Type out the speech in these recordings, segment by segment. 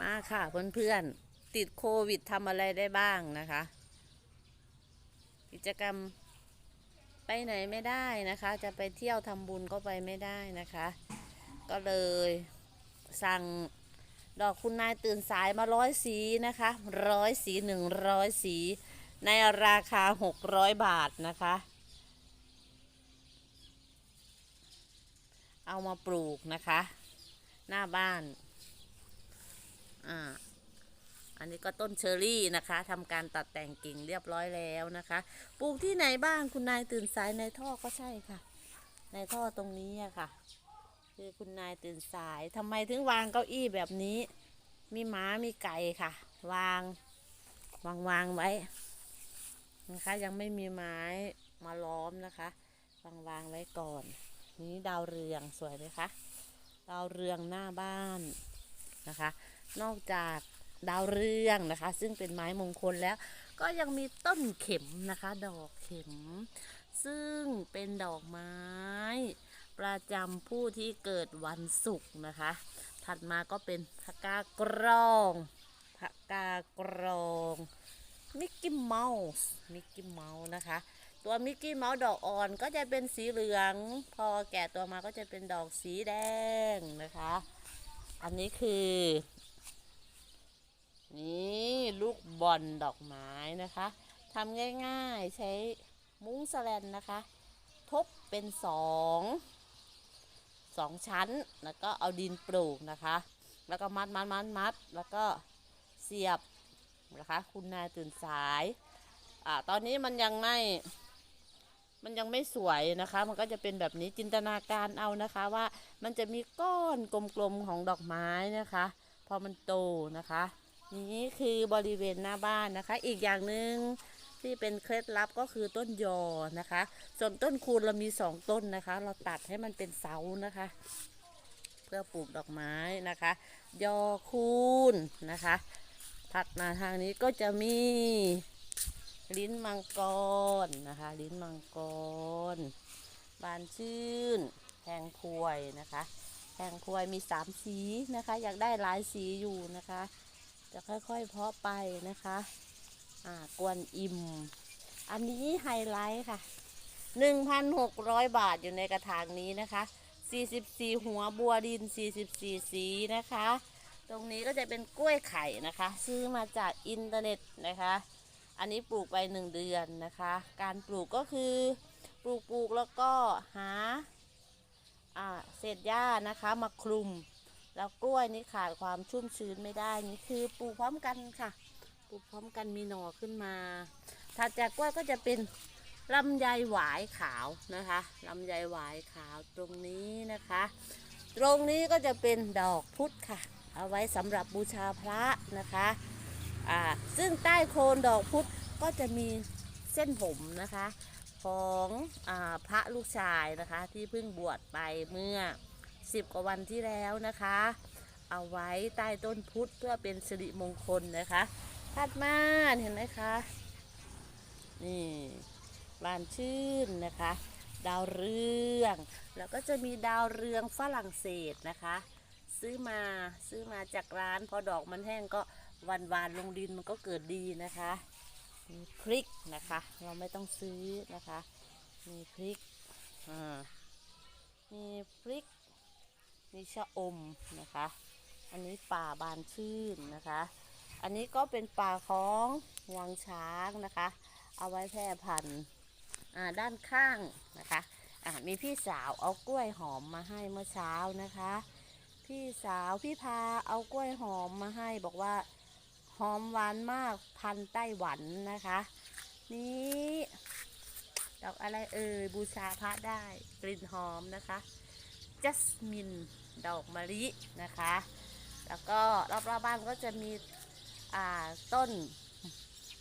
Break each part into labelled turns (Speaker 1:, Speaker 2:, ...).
Speaker 1: มาค่ะเพื่อนๆ ติดโควิดทำอะไรได้บ้างนะคะ กิจกรรมไปไหนไม่ได้นะคะ จะไปเที่ยวทำบุญก็ไปไม่ได้นะคะ ก็เลยสั่งดอกคุณนายตื่นสายมาร้อยสีนะคะร้อยสีหนึ่งร้อยสีในราคาหกร้อยบาทนะคะ เอามาปลูกนะคะ หน้าบ้าน อ่าอันนี้ก็ต้นเชอรี่นะคะทำการตัดแต่งกิ่งเรียบร้อยแล้วนะคะ ปลูกที่ไหนบ้างคุณนายตื่นสายในท่อก็ใช่ค่ะ ในท่อตรงนี้อะค่ะ คือคุณนายตื่นสายทำไมถึงวางเก้าอี้แบบนี้ มีหมามีไก่ค่ะ วางวางวางไว้นะคะ ยังไม่มีไม้มาล้อมนะคะวางวางไว้ก่อน นี้ดาวเรืองสวยไหมคะดาวเรืองหน้าบ้านนะคะ นอกจากดาวเรืองนะคะ ซึ่งเป็นไม้มงคลแล้ว ก็ยังมีต้นเข็มนะคะ ดอกเข็ม ซึ่งเป็นดอกไม้ ประจำผู้ที่เกิดวันศุกร์นะคะ ถัดมาก็เป็นพะกากรองพะกากรองมิกกี้เมาส์มิกกี้เมาส์นะคะ ตัวมิกกี้เมาส์ดอกอ่อนก็จะเป็นสีเหลือง พอแก่ตัวมาก็จะเป็นดอกสีแดงนะคะ อันนี้คือ นี่ลูกบอลดอกไม้นะคะทำง่ายๆใช้มุ้งสแลนนะคะ ทบเป็นสองสองชั้น แล้วก็เอาดินปลูกนะคะ แล้วก็มัดมัดมัดมัดแล้วก็เสียบนะคะ คุณนายตื่นสายอ่าตอนนี้มันยังไม่ มันยังไม่สวยนะคะ มันก็จะเป็นแบบนี้จินตนาการเอานะคะว่ามันจะมีก้อนกลมๆของดอกไม้นะคะ พอมันโตนะคะ นี่คือบริเวณหน้าบ้านนะคะ อีกอย่างหนึ่งที่เป็นเคล็ดลับก็คือต้นยอนะคะ ส่วนต้นคูณเรามีสองต้นนะคะ เราตัดให้มันเป็นเสานะคะ เพื่อปลูกดอกไม้นะคะ ยอคูณนะคะ ถัดมาทางนี้ก็จะมีลิ้นมังกรนะคะ ลิ้นมังกร บานชื่นแทงพวยนะคะแทงพวยมีสามสีนะคะ อยากได้หลายสีอยู่นะคะ จะค่อยๆ เพาะไปนะคะอ่ากวนอิ่ม อันนี้ไฮไลท์ค่ะ1,600 บาทอยู่ในกระถางนี้นะคะ 44 หัวบัวดิน 44 สีนะคะ ตรงนี้ก็จะเป็นกล้วยไข่นะคะ ซื้อมาจากอินเทอร์เน็ตนะคะ อันนี้ปลูกไป 1 เดือนนะคะ การปลูกก็คือปลูกปลูกแล้วก็หาเศษหญ้านะคะมาคลุม แล้วกล้วยนี่ขาดความชุ่มชื้นไม่ได้นี่คือปลูกพร้อมกันค่ะ ปลูกพร้อมกันมีหน่อขึ้นมาถัดจากกล้วยก็จะเป็นลำไยหวายขาวนะคะลำไยหวายขาวตรงนี้นะคะ ตรงนี้ก็จะเป็นดอกพุธค่ะ เอาไว้สำหรับบูชาพระนะคะอ่าซึ่งใต้โคนดอกพุธก็จะมีเส้นผมนะคะ ของอพระลูกชายนะคะที่เพิ่งบวชไปเมื่อ สิบกว่าวันที่แล้วนะคะ เอาไว้ใต้ต้นพุทธเพื่อเป็นสิริมงคลนะคะถัดมาเห็นไหมคะนี่บานชื่นนะคะ ดาวเรือง แล้วก็จะมีดาวเรืองฝรั่งเศสนะคะ ซื้อมาซื้อมาจากร้าน พอดอกมันแห้งก็วันวานลงดินมันก็เกิดดีนะคะมีพริกนะคะ เราไม่ต้องซื้อนะคะ มีพริกอ่ามีพริก มีชะอมนะคะ อันนี้ป่าบานชื่นนะคะ อันนี้ก็เป็นป่าของวังช้างนะคะ เอาไว้แพร่พันธุ์ด้านข้างนะคะอ่ามีพี่สาวเอากล้วยหอมมาให้เมื่อเช้านะคะ พี่สาวพี่พาเอากล้วยหอมมาให้บอกว่าหอมหวานมากพันไต้หวันนะคะ นี่ดอกอะไรเอ่ยบูชาพระได้กลิ่นหอมนะคะ จัสมิน ดอกมะลินะคะ แล้วก็รอบๆบ้านก็จะมีต้น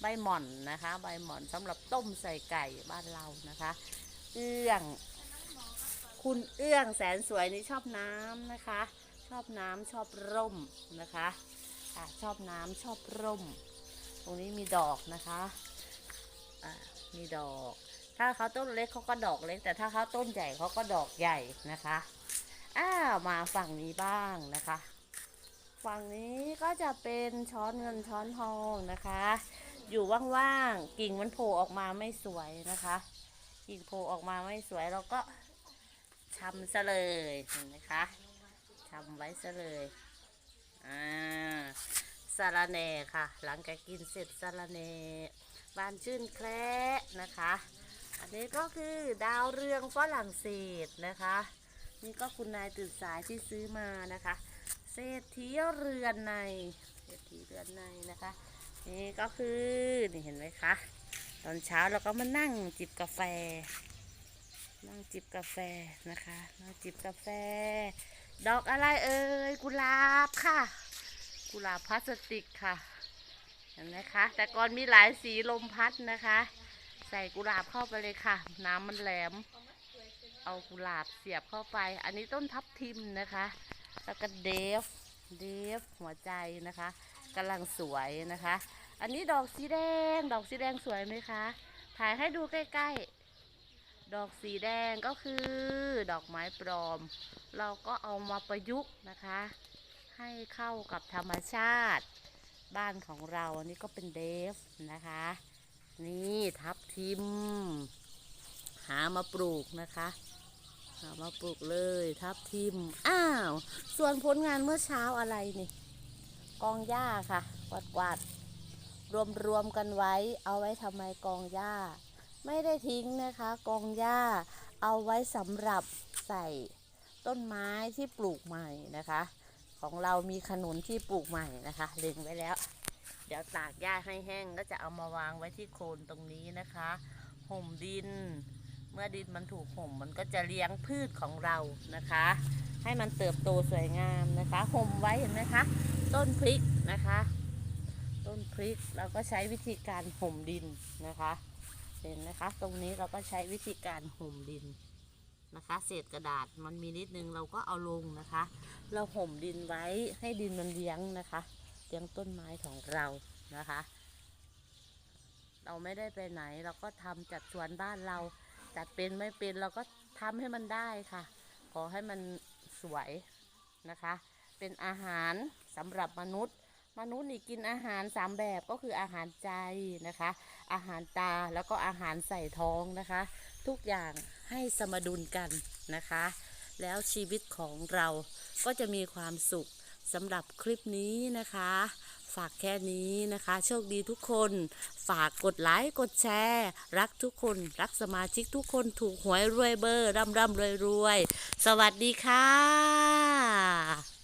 Speaker 1: ใบหม่อนนะคะ ใบหม่อนสำหรับต้มใส่ไก่บ้านเรานะคะ เอื้อง คุณเอื้องแสนสวยนี่ชอบน้ำนะคะ ชอบน้ำชอบร่มนะคะอ่าชอบน้ำชอบร่ม ตรงนี้มีดอกนะคะอ่ามีดอก ถ้าเขาต้นเล็กเขาก็ดอกเล็ก แต่ถ้าเขาต้นใหญ่เขาก็ดอกใหญ่นะคะ อ้ามาฝั่งนี้บ้างนะคะ ฝั่งนี้ก็จะเป็นช้อนเงินช้อนทองนะคะ อยู่ว่างๆกิ่งมันโผล่ออกมาไม่สวยนะคะ กิ่งโผล่ออกมาไม่สวยเราก็ชำซะเลยเห็นไหมคะชำไว้ซะเลยอ่าสาระแน่ค่ะ หลังจากกินเสร็จสาระแน่บานชื่นแคละนะคะ อันนี้ก็คือดาวเรืองฝรั่งเศสนะคะ นี่ก็คุณนายตื่นสายที่ซื้อมานะคะ เศรษฐีเรือนใน เศรษฐีเรือนในนะคะ นี่ก็คือนี่เห็นไหมคะ ตอนเช้าเราก็มานั่งจิบกาแฟ นั่งจิบกาแฟนะคะ นั่งจิบกาแฟ ดอกอะไรเอ่ย กุหลาบค่ะ กุหลาบพลาสติกค่ะ เห็นไหมคะ แต่ก่อนมีหลายสีลมพัดนะคะ ใส่กุหลาบเข้าไปเลยค่ะ น้ำมันแหลม เอากุหลาบเสียบเข้าไป อันนี้ต้นทับทิมนะคะ แล้วก็เดฟ เดฟหัวใจนะคะกำลังสวยนะคะ อันนี้ดอกสีแดง ดอกสีแดงสวยไหมคะ ถ่ายให้ดูใกล้ๆ ดอกสีแดงก็คือดอกไม้ปลอม เราก็เอามาประยุกต์นะคะ ให้เข้ากับธรรมชาติ บ้านของเราอันนี้ก็เป็นเดฟนะคะ นี่ทับทิม หามาปลูกนะคะ มาปลูกเลยทับทิม อ้าว ส่วนผลงานเมื่อเช้าอะไรนี่ กองหญ้าค่ะ กวาดกวาดรวมรวมๆกันไว้ เอาไว้ทำไมกองหญ้า ไม่ได้ทิ้งนะคะ กองหญ้า เอาไว้สำหรับใส่ต้นไม้ที่ปลูกใหม่นะคะ ของเรามีขนุนที่ปลูกใหม่นะคะเล็งไว้แล้ว เดี๋ยวตากหญ้าให้แห้งก็จะเอามาวางไว้ที่โคนตรงนี้นะคะ ห่มดิน มื่อดินมันถูกห่มมันก็จะเลี้ยงพืชของเรานะคะ ให้มันเติบโตสวยงามนะคะห่มไว้เห็นไหมคะต้นพริกนะคะ ต้นพริกเราก็ใช้วิธีการห่มดินนะคะเห็นไหมคะตรงนี้เราก็ใช้วิธีการห่มดินนะคะ เศษกระดาษมันมีนิดนึงเราก็เอาลงนะคะ เราห่มดินไว้ให้ดินมันเลี้ยงนะคะเลี้ยงต้นไม้ของเรานะคะ เราไม่ได้ไปไหนเราก็ทำจัดสวนบ้านเรา จัดเป็นไม่เป็นเราก็ทำให้มันได้ค่ะ ขอให้มันสวยนะคะ เป็นอาหารสำหรับมนุษย์ มนุษย์นี่กินอาหารสามแบบก็คืออาหารใจนะคะ อาหารตาแล้วก็อาหารใส่ท้องนะคะ ทุกอย่างให้สมดุลกันนะคะ แล้วชีวิตของเราก็จะมีความสุขสำหรับคลิปนี้นะคะ ฝากแค่นี้นะคะ โชคดีทุกคน ฝากกดไลค์กดแชร์ รักทุกคน รักสมาชิกทุกคนถูกหวยรวยเบอร์ร่ำร่ำรวยรวยสวัสดีค่ะ